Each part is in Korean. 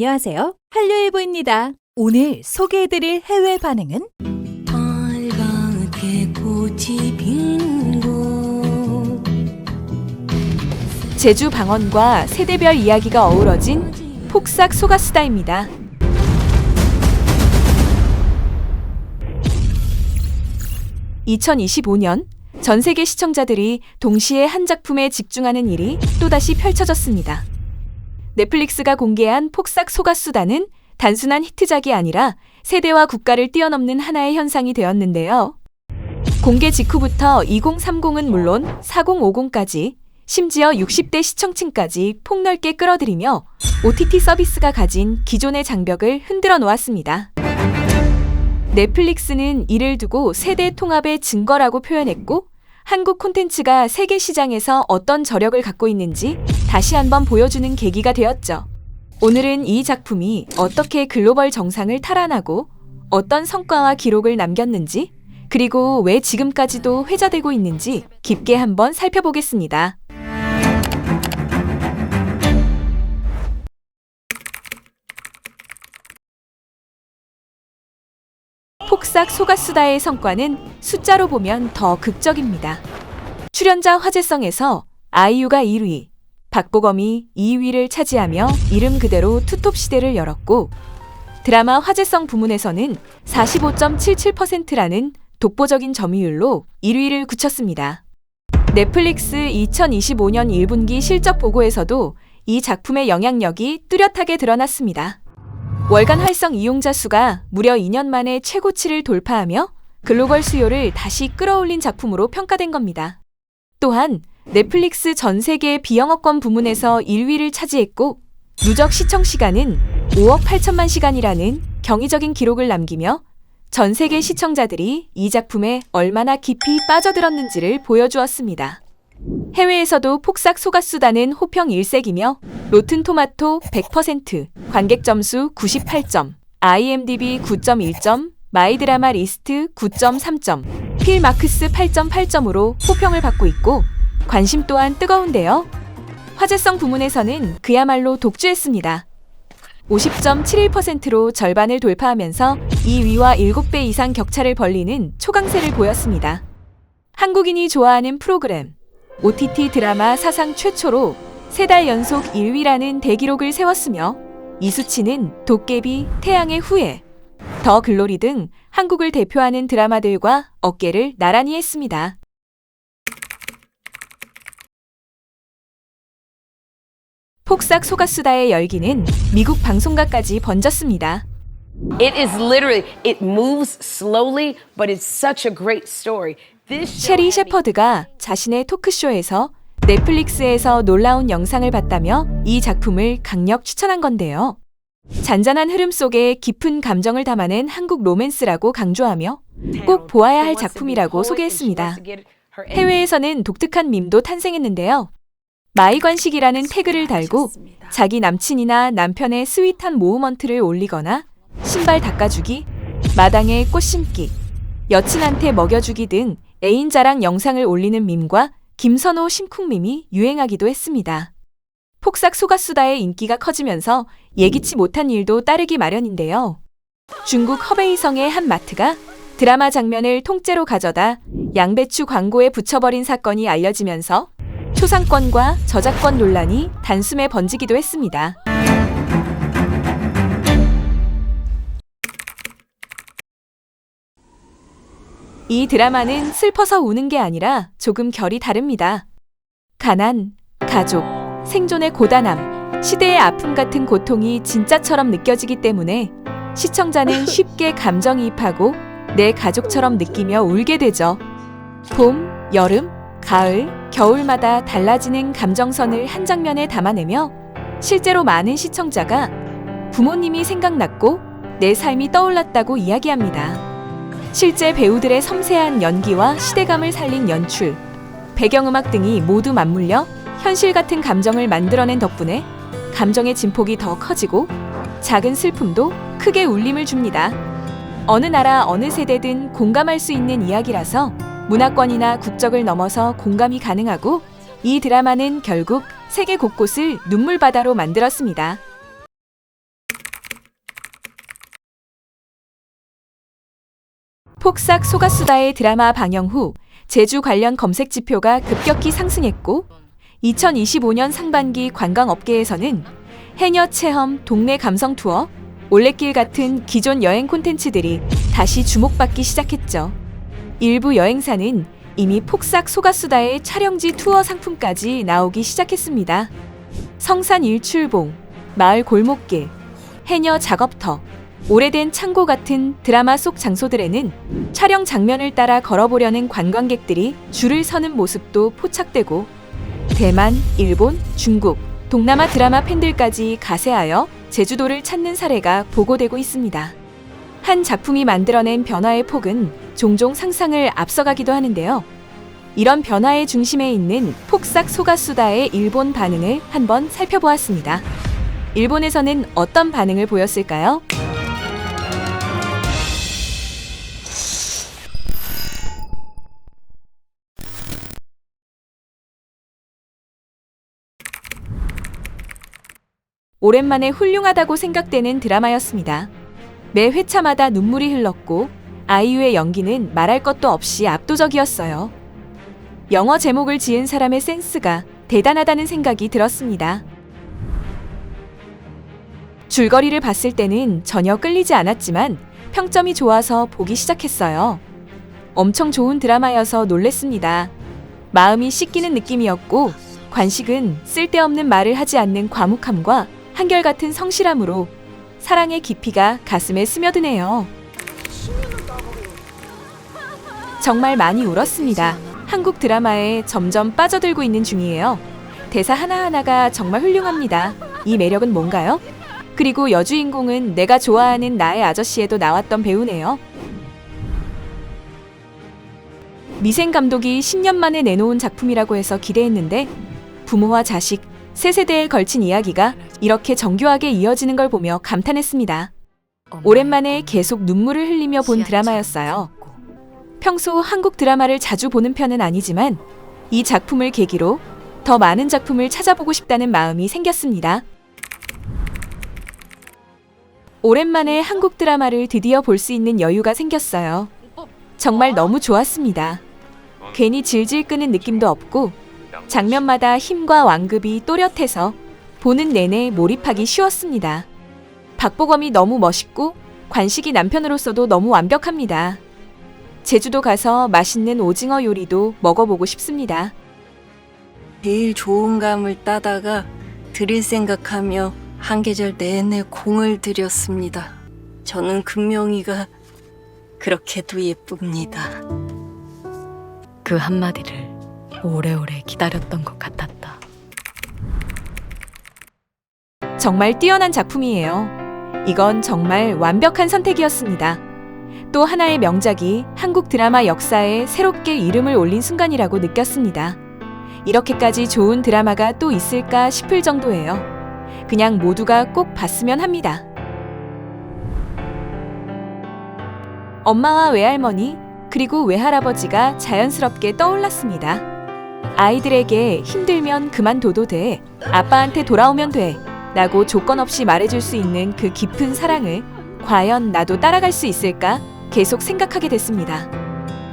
안녕하세요. 한류일보입니다. 오늘 소개해드릴 해외 반응은 빨갛게 꽃이 핀 곳 제주 방언과 세대별 이야기가 어우러진 폭삭 소가수다입니다. (2025년) 전 세계 시청자들이 동시에 한 작품에 집중하는 일이 또다시 펼쳐졌습니다. 넷플릭스가 공개한 폭삭 소가수다는 단순한 히트작이 아니라 세대와 국가를 뛰어넘는 하나의 현상이 되었는데요. 공개 직후부터 2030은 물론 4050까지 심지어 60대 시청층까지 폭넓게 끌어들이며 OTT 서비스가 가진 기존의 장벽을 흔들어 놓았습니다. 넷플릭스는 이를 두고 세대 통합의 증거라고 표현했고 한국 콘텐츠가 세계 시장에서 어떤 저력을 갖고 있는지 다시 한번 보여주는 계기가 되었죠. 오늘은 이 작품이 어떻게 글로벌 정상을 탈환하고 어떤 성과와 기록을 남겼는지 그리고 왜 지금까지도 회자되고 있는지 깊게 한번 살펴보겠습니다. 폭삭 소가수다의 성과는 숫자로 보면 더 극적입니다. 출연자 화제성에서 아이유가 1위, 박보검이 2위를 차지하며 이름 그대로 투톱 시대를 열었고 드라마 화제성 부문에서는 45.77%라는 독보적인 점유율로 1위를 굳혔습니다. 넷플릭스 2025년 1분기 실적 보고에서도 이 작품의 영향력이 뚜렷하게 드러났습니다. 월간 활성 이용자 수가 무려 2년 만에 최고치를 돌파하며 글로벌 수요를 다시 끌어올린 작품으로 평가된 겁니다. 또한 넷플릭스 전 세계 비영업권 부문에서 1위를 차지했고 누적 시청 시간은 5억 8천만 시간이라는 경이적인 기록을 남기며 전 세계 시청자들이 이 작품에 얼마나 깊이 빠져들었는지를 보여주었습니다. 해외에서도 폭삭 소가수다는 호평 일색이며 로튼 토마토 100%, 관객 점수 98점, IMDb 9.1점, 마이드라마 리스트 9.3점, 필 마크스 8.8점으로 호평을 받고 있고 관심 또한 뜨거운데요. 화제성 부문에서는 그야말로 독주했습니다. 50.71%로 절반을 돌파하면서 2위와 7배 이상 격차를 벌리는 초강세를 보였습니다. 한국인이 좋아하는 프로그램, OTT 드라마 사상 최초로 세 달 연속 1위라는 대기록을 세웠으며 이 수치는 도깨비, 태양의 후예, 더 글로리 등 한국을 대표하는 드라마들과 어깨를 나란히 했습니다. 폭삭 소가수다의 열기는 미국 방송가까지 번졌습니다. It is literally, it moves slowly, but it's such a great story. 셰리 셰퍼드가 자신의 토크쇼에서 넷플릭스에서 놀라운 영상을 봤다며 이 작품을 강력 추천한 건데요. 잔잔한 흐름 속에 깊은 감정을 담아낸 한국 로맨스라고 강조하며 꼭 보아야 할 작품이라고 소개했습니다. 해외에서는 독특한 밈도 탄생했는데요. 마이관식이라는 태그를 달고 자기 남친이나 남편의 스윗한 모우먼트를 올리거나 신발 닦아주기, 마당에 꽃 심기, 여친한테 먹여주기 등 애인 자랑 영상을 올리는 밈과 김선호 심쿵 밈이 유행하기도 했습니다. 폭삭 소가수다의 인기가 커지면서 예기치 못한 일도 따르기 마련인데요. 중국 허베이성의 한 마트가 드라마 장면을 통째로 가져다 양배추 광고에 붙여버린 사건이 알려지면서 초상권과 저작권 논란이 단숨에 번지기도 했습니다. 이 드라마는 슬퍼서 우는 게 아니라 조금 결이 다릅니다. 가난, 가족, 생존의 고단함, 시대의 아픔 같은 고통이 진짜처럼 느껴지기 때문에 시청자는 쉽게 감정이입하고 내 가족처럼 느끼며 울게 되죠. 봄, 여름, 가을, 겨울마다 달라지는 감정선을 한 장면에 담아내며 실제로 많은 시청자가 부모님이 생각났고 내 삶이 떠올랐다고 이야기합니다. 실제 배우들의 섬세한 연기와 시대감을 살린 연출, 배경음악 등이 모두 맞물려 현실 같은 감정을 만들어낸 덕분에 감정의 진폭이 더 커지고 작은 슬픔도 크게 울림을 줍니다. 어느 나라 어느 세대든 공감할 수 있는 이야기라서 문화권이나 국적을 넘어서 공감이 가능하고 이 드라마는 결국 세계 곳곳을 눈물바다로 만들었습니다. 폭삭 소가수다의 드라마 방영 후 제주 관련 검색 지표가 급격히 상승했고 2025년 상반기 관광업계에서는 해녀 체험, 동네 감성 투어, 올레길 같은 기존 여행 콘텐츠들이 다시 주목받기 시작했죠. 일부 여행사는 이미 폭삭 소가수다의 촬영지 투어 상품까지 나오기 시작했습니다. 성산 일출봉, 마을 골목길, 해녀 작업터, 오래된 창고 같은 드라마 속 장소들에는 촬영 장면을 따라 걸어보려는 관광객들이 줄을 서는 모습도 포착되고 대만, 일본, 중국, 동남아 드라마 팬들까지 가세하여 제주도를 찾는 사례가 보고되고 있습니다. 한 작품이 만들어낸 변화의 폭은 종종 상상을 앞서가기도 하는데요. 이런 변화의 중심에 있는 폭삭 소가수다의 일본 반응을 한번 살펴보았습니다. 일본에서는 어떤 반응을 보였을까요? 오랜만에 훌륭하다고 생각되는 드라마였습니다. 매 회차마다 눈물이 흘렀고 아이유의 연기는 말할 것도 없이 압도적이었어요. 영어 제목을 지은 사람의 센스가 대단하다는 생각이 들었습니다. 줄거리를 봤을 때는 전혀 끌리지 않았지만 평점이 좋아서 보기 시작했어요. 엄청 좋은 드라마여서 놀랬습니다. 마음이 씻기는 느낌이었고 관식은 쓸데없는 말을 하지 않는 과묵함과 한결같은 성실함으로 사랑의 깊이가 가슴에 스며드네요. 정말 많이 울었습니다. 한국 드라마에 점점 빠져들고 있는 중이에요. 대사 하나하나가 정말 훌륭합니다. 이 매력은 뭔가요? 그리고 여주인공은 내가 좋아하는 나의 아저씨에도 나왔던 배우네요. 미생 감독이 10년 만에 내놓은 작품이라고 해서 기대했는데 부모와 자식, 세 세대에 걸친 이야기가 이렇게 정교하게 이어지는 걸 보며 감탄했습니다. 오랜만에 계속 눈물을 흘리며 본 드라마였어요. 평소 한국 드라마를 자주 보는 편은 아니지만 이 작품을 계기로 더 많은 작품을 찾아보고 싶다는 마음이 생겼습니다. 오랜만에 한국 드라마를 드디어 볼 수 있는 여유가 생겼어요. 정말 너무 좋았습니다. 괜히 질질 끄는 느낌도 없고 장면마다 힘과 완급이 또렷해서 보는 내내 몰입하기 쉬웠습니다. 박보검이 너무 멋있고 관식이 남편으로서도 너무 완벽합니다. 제주도 가서 맛있는 오징어 요리도 먹어보고 싶습니다. 제일 좋은 감을 따다가 드릴 생각하며 한 계절 내내 공을 들였습니다. 저는 금명이가 그렇게도 예쁩니다. 그 한마디를 오래오래 기다렸던 것 같았다. 정말 뛰어난 작품이에요. 이건 정말 완벽한 선택이었습니다. 또 하나의 명작이 한국 드라마 역사에 새롭게 이름을 올린 순간이라고 느꼈습니다. 이렇게까지 좋은 드라마가 또 있을까 싶을 정도예요. 그냥 모두가 꼭 봤으면 합니다. 엄마와 외할머니, 그리고 외할아버지가 자연스럽게 떠올랐습니다. 아이들에게 힘들면 그만둬도 돼. 아빠한테 돌아오면 돼. 라고 조건 없이 말해줄 수 있는 그 깊은 사랑을 과연 나도 따라갈 수 있을까 계속 생각하게 됐습니다.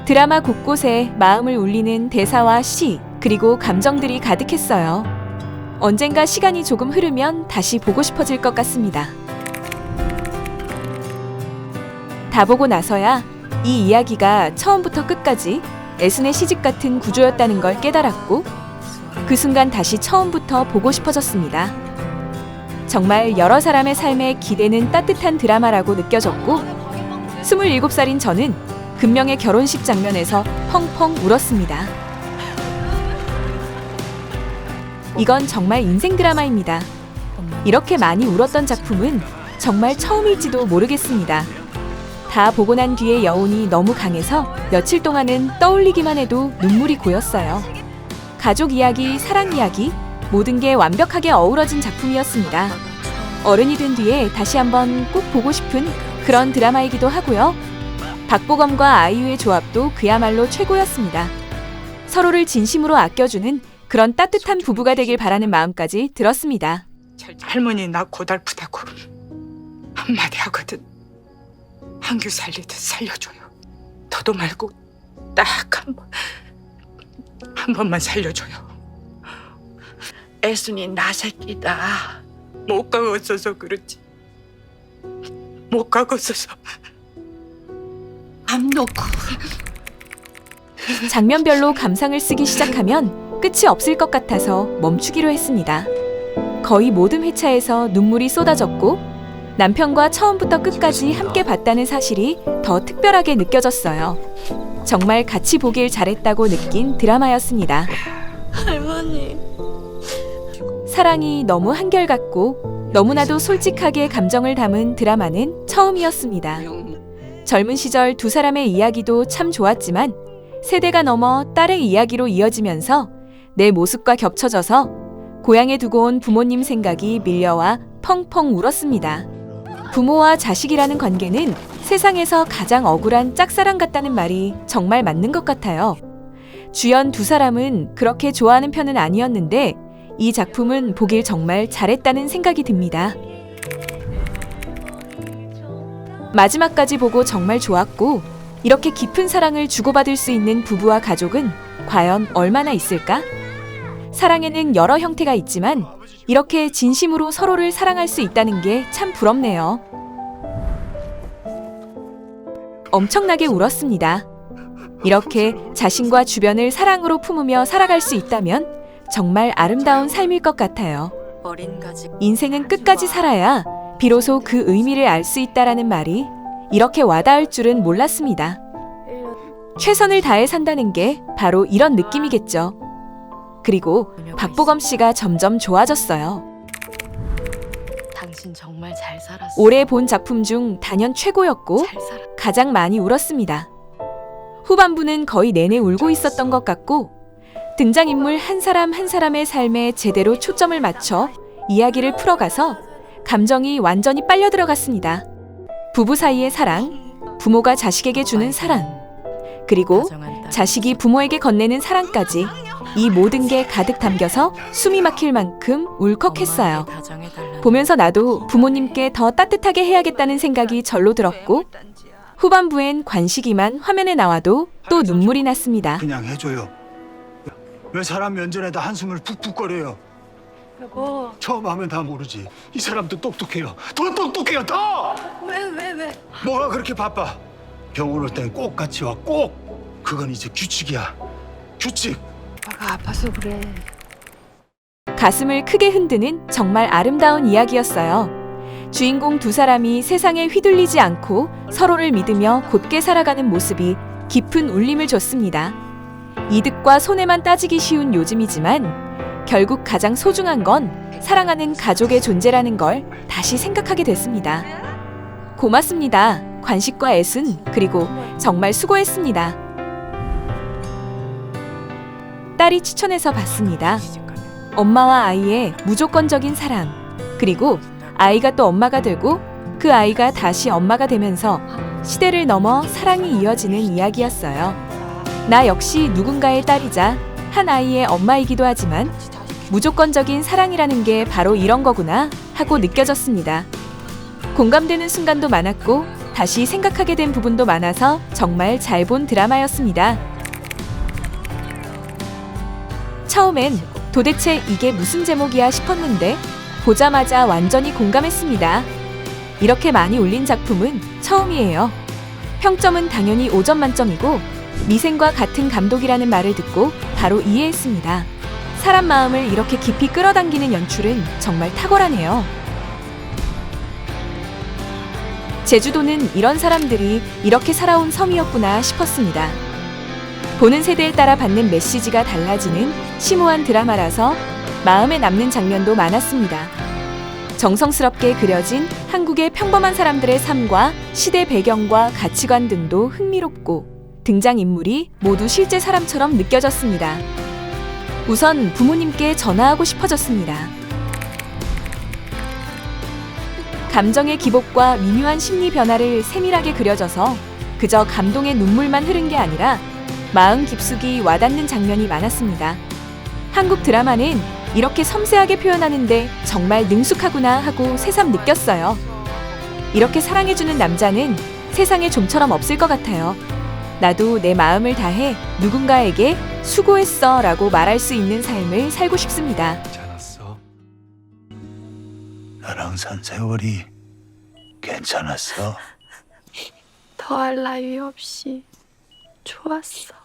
드라마 곳곳에 마음을 울리는 대사와 시, 그리고 감정들이 가득했어요. 언젠가 시간이 조금 흐르면 다시 보고 싶어질 것 같습니다. 다 보고 나서야 이 이야기가 처음부터 끝까지 애순의 시집 같은 구조였다는 걸 깨달았고 그 순간 다시 처음부터 보고 싶어졌습니다. 정말 여러 사람의 삶에 기대는 따뜻한 드라마라고 느껴졌고 27살인 저는 금명의 결혼식 장면에서 펑펑 울었습니다. 이건 정말 인생 드라마입니다. 이렇게 많이 울었던 작품은 정말 처음일지도 모르겠습니다. 다 보고 난 뒤에 여운이 너무 강해서 며칠 동안은 떠올리기만 해도 눈물이 고였어요. 가족 이야기, 사랑 이야기, 모든 게 완벽하게 어우러진 작품이었습니다. 어른이 된 뒤에 다시 한번 꼭 보고 싶은 그런 드라마이기도 하고요. 박보검과 아이유의 조합도 그야말로 최고였습니다. 서로를 진심으로 아껴주는 그런 따뜻한 부부가 되길 바라는 마음까지 들었습니다. 할머니 나 고달프다고 한마디 하거든. 한규 살리듯 살려줘요. 더도 말고 딱 한 번, 한 번만 살려줘요. 애순이 나 새끼다. 못 가었어서 그렇지. 못 가었어서. 안 놓고. 장면별로 감상을 쓰기 시작하면 끝이 없을 것 같아서 멈추기로 했습니다. 거의 모든 회차에서 눈물이 쏟아졌고 남편과 처음부터 끝까지 함께 봤다는 사실이 더 특별하게 느껴졌어요. 정말 같이 보길 잘했다고 느낀 드라마였습니다. 할머니. 사랑이 너무 한결같고 너무나도 솔직하게 감정을 담은 드라마는 처음이었습니다. 젊은 시절 두 사람의 이야기도 참 좋았지만 세대가 넘어 딸의 이야기로 이어지면서 내 모습과 겹쳐져서 고향에 두고 온 부모님 생각이 밀려와 펑펑 울었습니다. 부모와 자식이라는 관계는 세상에서 가장 억울한 짝사랑 같다는 말이 정말 맞는 것 같아요. 주연 두 사람은 그렇게 좋아하는 편은 아니었는데 이 작품은 보길 정말 잘했다는 생각이 듭니다. 마지막까지 보고 정말 좋았고 이렇게 깊은 사랑을 주고받을 수 있는 부부와 가족은 과연 얼마나 있을까? 사랑에는 여러 형태가 있지만 이렇게 진심으로 서로를 사랑할 수 있다는 게 참 부럽네요. 엄청나게 울었습니다. 이렇게 자신과 주변을 사랑으로 품으며 살아갈 수 있다면 정말 아름다운 삶일 것 같아요. 어린 가지. 인생은 끝까지 살아야 비로소 그 의미를 알 수 있다라는 말이 이렇게 와닿을 줄은 몰랐습니다. 최선을 다해 산다는 게 바로 이런 느낌이겠죠. 그리고 박보검 씨가 점점 좋아졌어요. 당신 정말 잘 살았어. 올해 본 작품 중 단연 최고였고 잘 살았. 가장 많이 울었습니다. 후반부는 거의 내내 울고 있었던 것 같고 등장인물 한 사람 한 사람의 삶에 제대로 초점을 맞춰 이야기를 풀어가서 감정이 완전히 빨려 들어갔습니다. 부부 사이의 사랑, 부모가 자식에게 주는 사랑, 그리고. 자식이 부모에게 건네는 사랑까지 이 모든 게 가득 담겨서 숨이 막힐 만큼 울컥했어요. 보면서 나도 부모님께 더 따뜻하게 해야겠다는 생각이 절로 들었고 후반부엔 관식이만 화면에 나와도 또 눈물이 났습니다. 그냥 해줘요. 왜 사람 면전에다 한숨을 푹푹거려요? 여보, 처음 하면 다 모르지. 이 사람도 똑똑해요. 더 똑똑해요, 더! 왜, 왜, 왜? 뭐가 그렇게 바빠? 병원 올 땐 꼭 같이 와, 꼭! 그건 이제 규칙이야. 규칙! 오빠가 아파서 그래. 가슴을 크게 흔드는 정말 아름다운 이야기였어요. 주인공 두 사람이 세상에 휘둘리지 않고 서로를 믿으며 곧게 살아가는 모습이 깊은 울림을 줬습니다. 이득과 손해만 따지기 쉬운 요즘이지만 결국 가장 소중한 건 사랑하는 가족의 존재라는 걸 다시 생각하게 됐습니다. 고맙습니다. 관식과 애순 그리고 정말 수고했습니다. 딸이 추천해서 봤습니다. 엄마와 아이의 무조건적인 사랑, 그리고 아이가 또 엄마가 되고 그 아이가 다시 엄마가 되면서 시대를 넘어 사랑이 이어지는 이야기였어요. 나 역시 누군가의 딸이자 한 아이의 엄마이기도 하지만 무조건적인 사랑이라는 게 바로 이런 거구나 하고 느껴졌습니다. 공감되는 순간도 많았고 다시 생각하게 된 부분도 많아서 정말 잘 본 드라마였습니다. 처음엔 도대체 이게 무슨 제목이야 싶었는데 보자마자 완전히 공감했습니다. 이렇게 많이 울린 작품은 처음이에요. 평점은 당연히 5점 만점이고 미생과 같은 감독이라는 말을 듣고 바로 이해했습니다. 사람 마음을 이렇게 깊이 끌어당기는 연출은 정말 탁월하네요. 제주도는 이런 사람들이 이렇게 살아온 섬이었구나 싶었습니다. 보는 세대에 따라 받는 메시지가 달라지는 심오한 드라마라서 마음에 남는 장면도 많았습니다. 정성스럽게 그려진 한국의 평범한 사람들의 삶과 시대 배경과 가치관 등도 흥미롭고 등장인물이 모두 실제 사람처럼 느껴졌습니다. 우선 부모님께 전화하고 싶어졌습니다. 감정의 기복과 미묘한 심리 변화를 세밀하게 그려져서 그저 감동의 눈물만 흐른 게 아니라 마음 깊숙이 와닿는 장면이 많았습니다. 한국 드라마는 이렇게 섬세하게 표현하는데 정말 능숙하구나 하고 새삼 느꼈어요. 이렇게 사랑해주는 남자는 세상에 좀처럼 없을 것 같아요. 나도 내 마음을 다해 누군가에게 수고했어 라고 말할 수 있는 삶을 살고 싶습니다. 괜찮았어. 나랑 산 세월이 괜찮았어. 더할 나위 없이 좋았어.